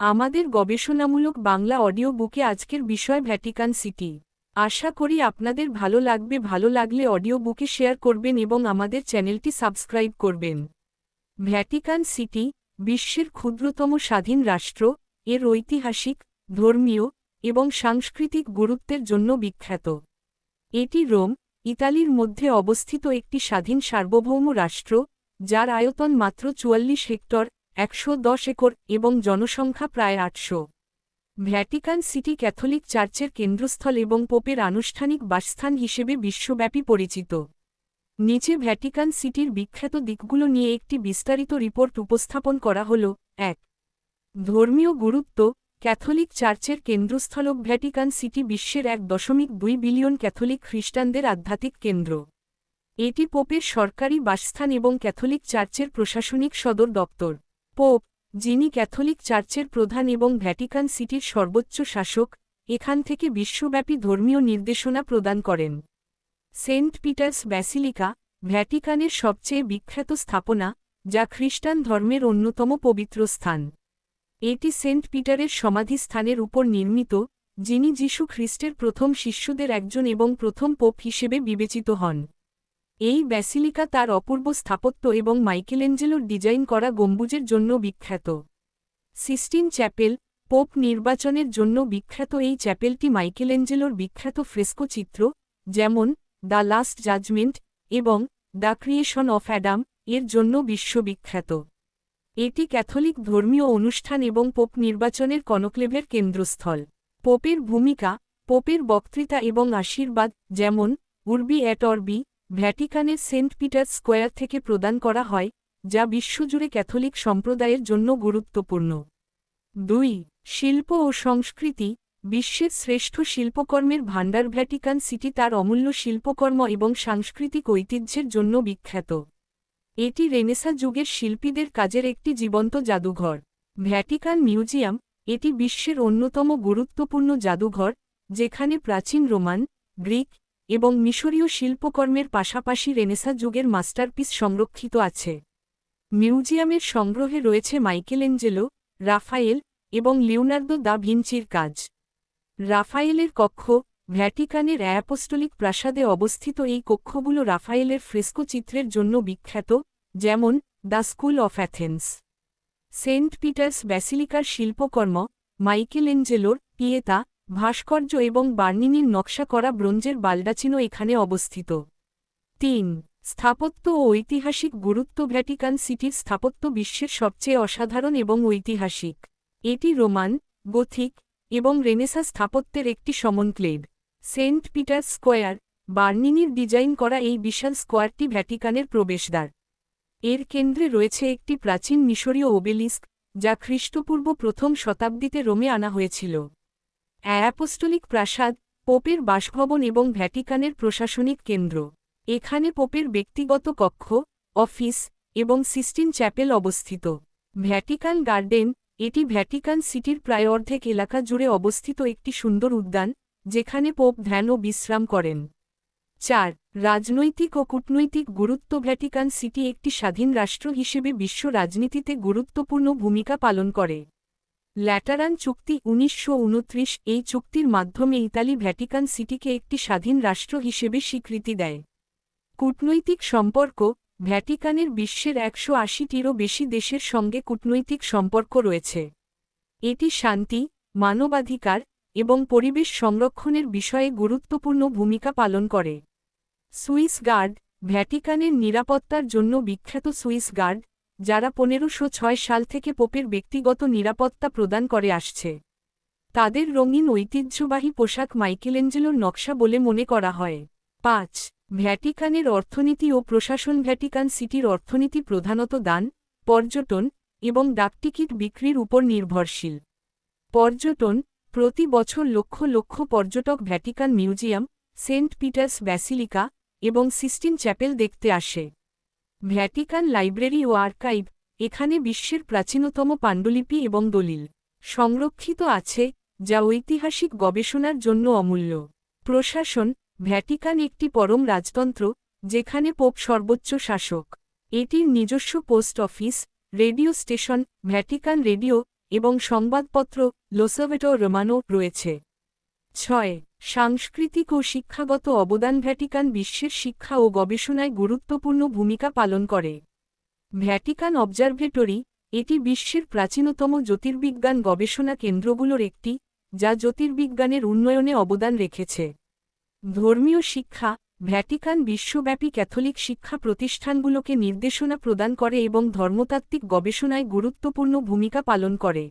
আমাদের গবেষণামূলক বাংলা অডিও বুকে আজকের বিষয় ভ্যাটিকান সিটি। আশা করি আপনাদের ভালো লাগবে, ভালো লাগলে অডিও বুকে শেয়ার করবেন এবং আমাদের চ্যানেলটি সাবস্ক্রাইব করবেন। ভ্যাটিকান সিটি, বিশ্বের ক্ষুদ্রতম স্বাধীন রাষ্ট্র, এর ঐতিহাসিক, ধর্মীয় এবং সাংস্কৃতিক গুরুত্বের জন্য বিখ্যাত। এটি রোম, ইতালির মধ্যে অবস্থিত একটি স্বাধীন সার্বভৌম রাষ্ট্র, যার আয়তন মাত্র চুয়াল্লিশ হেক্টর একশো দশ একর এবং জনসংখ্যা প্রায় আটশো। ভ্যাটিকান সিটি ক্যাথলিক চার্চের কেন্দ্রস্থল এবং পোপের আনুষ্ঠানিক বাসস্থান হিসেবে বিশ্বব্যাপী পরিচিত। নিচে ভ্যাটিকান সিটির বিখ্যাত দিকগুলো নিয়ে একটি বিস্তারিত রিপোর্ট উপস্থাপন করা হল, এক। ধর্মীয় গুরুত্ব, ক্যাথলিক চার্চের কেন্দ্রস্থল ভ্যাটিকান সিটি বিশ্বের এক দশমিক দুই বিলিয়ন ক্যাথলিক খ্রিস্টানদের আধ্যাত্মিক কেন্দ্র। এটি পোপের সরকারি বাসস্থান এবং ক্যাথলিক চার্চের প্রশাসনিক সদর দপ্তর। পোপ, যিনি ক্যাথলিক চার্চের প্রধান এবং ভ্যাটিকান সিটির সর্বোচ্চ শাসক, এখান থেকে বিশ্বব্যাপী ধর্মীয় নির্দেশনা প্রদান করেন। সেন্ট পিটার্স ব্যাসিলিকা, ভ্যাটিকানের সবচেয়ে বিখ্যাত স্থাপনা, যা খ্রিস্টান ধর্মের অন্যতম পবিত্র স্থান। এটি সেন্ট পিটারের সমাধিস্থানের উপর নির্মিত, যিনি যীশু খ্রিস্টের প্রথম শিষ্যদের একজন এবং প্রথম পোপ হিসেবে বিবেচিত হন। এই ব্যাসিলিকা তার অপূর্ব স্থাপত্য এবং মাইকেলেঞ্জেলোর ডিজাইন করা গম্বুজের জন্য বিখ্যাত। সিস্টিন চ্যাপেল, পোপ নির্বাচনের জন্য বিখ্যাত এই চ্যাপেলটি মাইকেলেঞ্জেলোর বিখ্যাত ফ্রেস্কো চিত্র, যেমন দ্য লাস্ট জাজমেন্ট এবং দ্য ক্রিয়েশন অফ অ্যাডাম এর জন্য বিশ্ববিখ্যাত। এটি ক্যাথলিক ধর্মীয় অনুষ্ঠান এবং পোপ নির্বাচনের কনক্লেভের কেন্দ্রস্থল। পোপের ভূমিকা, পোপের বক্তৃতা এবং আশীর্বাদ, যেমন উর্বি অ্যাট অরবি ভ্যাটিকানের সেন্ট পিটার স্কোয়ার থেকে প্রদান করা হয়, যা বিশ্বজুড়ে ক্যাথলিক সম্প্রদায়ের জন্য গুরুত্বপূর্ণ। দুই, শিল্প ও সংস্কৃতি, বিশ্বের শ্রেষ্ঠ শিল্পকর্মের ভাণ্ডার ভ্যাটিকান সিটি তার অমূল্য শিল্পকর্ম এবং সাংস্কৃতিক ঐতিহ্যের জন্য বিখ্যাত। এটি রেনেসা যুগের শিল্পীদের কাজের একটি জীবন্ত জাদুঘর। ভ্যাটিকান মিউজিয়াম, এটি বিশ্বের অন্যতম গুরুত্বপূর্ণ জাদুঘর, যেখানে প্রাচীন রোমান, গ্রিক এবং মিশরীয় শিল্পকর্মের পাশাপাশি রেনেসা যুগের মাস্টারপিস সংরক্ষিত আছে। মিউজিয়ামের সংগ্রহে রয়েছে মাইকেলেঞ্জেলো, রাফায়েল এবং লিওনার্দো দা ভিঞ্চির কাজ। রাফায়েলের কক্ষ, ভ্যাটিকানের অ্যাপোস্টলিক প্রাসাদে অবস্থিত এই কক্ষগুলো রাফায়েলের ফ্রেস্কো চিত্রের জন্য বিখ্যাত, যেমন the school of Athens. Saint Peter's ব্যাসিলিকার শিল্পকর্ম, মাইকেলেঞ্জেলোর পিয়েতা ভাস্কর্য এবং বার্নিনির নকশা করা ব্রোঞ্জের বালডাচিনো এখানে অবস্থিত। তিন, স্থাপত্য ও ঐতিহাসিক গুরুত্ব ভ্যাটিকান সিটির স্থাপত্য বিশ্বের সবচেয়ে অসাধারণ এবং ঐতিহাসিক। এটি রোমান, গথিক এবং রেনেসা স্থাপত্যের একটি সমনক্লেভ। সেন্ট পিটার স্কোয়ার, বার্নিনির ডিজাইন করা এই বিশাল স্কোয়ারটি ভ্যাটিকানের প্রবেশদ্বার। এর কেন্দ্রে রয়েছে একটি প্রাচীন মিশরীয় ওবেলিস্ক, যা খ্রিস্টপূর্ব প্রথম শতাব্দীতে রোমে আনা হয়েছিল। অ্যাপোস্টলিক প্রাসাদ, পোপের বাসভবন এবং ভ্যাটিকানের প্রশাসনিক কেন্দ্র। এখানে পোপের ব্যক্তিগত কক্ষ, অফিস এবং সিস্টিন চ্যাপেল অবস্থিত। ভ্যাটিকান গার্ডেন, এটি ভ্যাটিকান সিটির প্রায় অর্ধেক এলাকা জুড়ে অবস্থিত একটি সুন্দর উদ্যান, যেখানে পোপ ধ্যান ও বিশ্রাম করেন। চার, রাজনৈতিক ও কূটনৈতিক গুরুত্ব। ভ্যাটিকান সিটি একটি স্বাধীন রাষ্ট্র হিসেবে বিশ্ব রাজনীতিতে গুরুত্বপূর্ণ ভূমিকা পালন করে। ল্যাটারান চুক্তি উনিশশো উনত্রিশ এই চুক্তির মাধ্যমে ইতালি ভ্যাটিকান সিটিকে একটি স্বাধীন রাষ্ট্র হিসেবে স্বীকৃতি দেয়। কূটনৈতিক সম্পর্ক, ভ্যাটিকানের বিশ্বের একশো আশিটিরও বেশি দেশের সঙ্গে কূটনৈতিক সম্পর্ক রয়েছে। এটি শান্তি, মানবাধিকার এবং পরিবেশ সংরক্ষণের বিষয়ে গুরুত্বপূর্ণ ভূমিকা পালন করে। সুইস গার্ড, ভ্যাটিকানের নিরাপত্তার জন্য বিখ্যাত সুইস গার্ড যারা পনেরোশো ছয় সাল থেকে পোপের ব্যক্তিগত নিরাপত্তা প্রদান করে আসছে। তাদের রঙিন ঐতিহ্যবাহী পোশাক মাইকেলেঞ্জেলোর নকশা বলে মনে করা হয়। পাঁচ, ভ্যাটিকানের অর্থনীতি ও প্রশাসন ভ্যাটিকান সিটির অর্থনীতি প্রধানত দান, পর্যটন এবং ডাকটিকিট বিক্রির উপর নির্ভরশীল। পর্যটন, প্রতি বছর লক্ষ লক্ষ পর্যটক Vatican museum, Saint Peter's basilica এবং সিস্টিন চ্যাপেল দেখতে আসে। ভ্যাটিকান লাইব্রেরি ও আর্কাইভ এখানে বিশ্বের প্রাচীনতম পাণ্ডুলিপি এবং দলিল সংরক্ষিত আছে, যা ঐতিহাসিক গবেষণার জন্য অমূল্য। প্রশাসন, ভ্যাটিকান একটি পরম রাজতন্ত্র, যেখানে পোপ সর্বোচ্চ শাসক। এটির নিজস্ব post office, radio station, Vatican radio এবং সংবাদপত্র, লোসোভেটো রোমানো রয়েছে। ছয়, সাংস্কৃতিক ও শিক্ষাগত অবদান ভ্যাটিকান বিশ্বের শিক্ষা ও গবেষণায় গুরুত্বপূর্ণ ভূমিকা পালন করে। ভ্যাটিকান অবজারভেটরি, এটি বিশ্বের প্রাচীনতম জ্যোতির্বিজ্ঞান গবেষণা কেন্দ্রগুলোর একটি, যা জ্যোতির্বিজ্ঞানের উন্নয়নে অবদান রেখেছে। ধর্মীয় শিক্ষা, ভ্যাটিকান বিশ্বব্যাপী ক্যাথলিক শিক্ষা প্রতিষ্ঠানগুলোকে নির্দেশনা প্রদান করে এবং ধর্মতাত্ত্বিক গবেষণায় গুরুত্বপূর্ণ ভূমিকা পালন করে।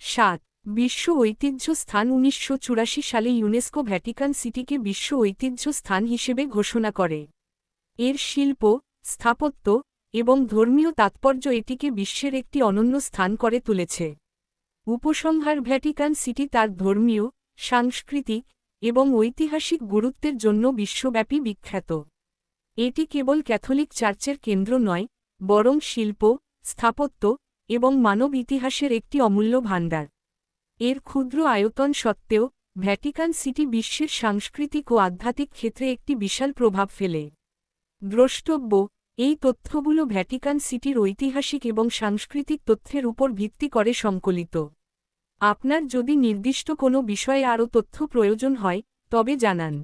সাত বিশ্ব ঐতিহ্য স্থান উনিশশো চুরাশি সালে ইউনেস্কো ভ্যাটিকান সিটিকে বিশ্ব ঐতিহ্য স্থান হিসেবে ঘোষণা করে। এর শিল্প, স্থাপত্য এবং ধর্মীয় তাৎপর্য এটিকে বিশ্বের একটি অনন্য স্থান করে তুলেছে। উপসংহার ভ্যাটিকান সিটি তার ধর্মীয়, সাংস্কৃতিক এবং ঐতিহাসিক গুরুত্বের জন্য বিশ্বব্যাপী বিখ্যাত। এটি কেবল ক্যাথলিক চার্চের কেন্দ্র নয়, বরং শিল্প, স্থাপত্য এবং মানব ইতিহাসের একটি অমূল্য ভাণ্ডার। এর ক্ষুদ্র আয়তন সত্ত্বেও, ভ্যাটিকান সিটি বিশ্বের সাংস্কৃতিক ও আধ্যাত্মিক ক্ষেত্রে একটি বিশাল প্রভাব ফেলে। দ্রষ্টব্য, এই তথ্যগুলো ভ্যাটিকান সিটির ঐতিহাসিক এবং সাংস্কৃতিক তথ্যের উপর ভিত্তি করে সংকলিত। আপনার যদি নির্দিষ্ট কোনো বিষয়ে আরও তথ্য প্রয়োজন হয়, তবে জানান।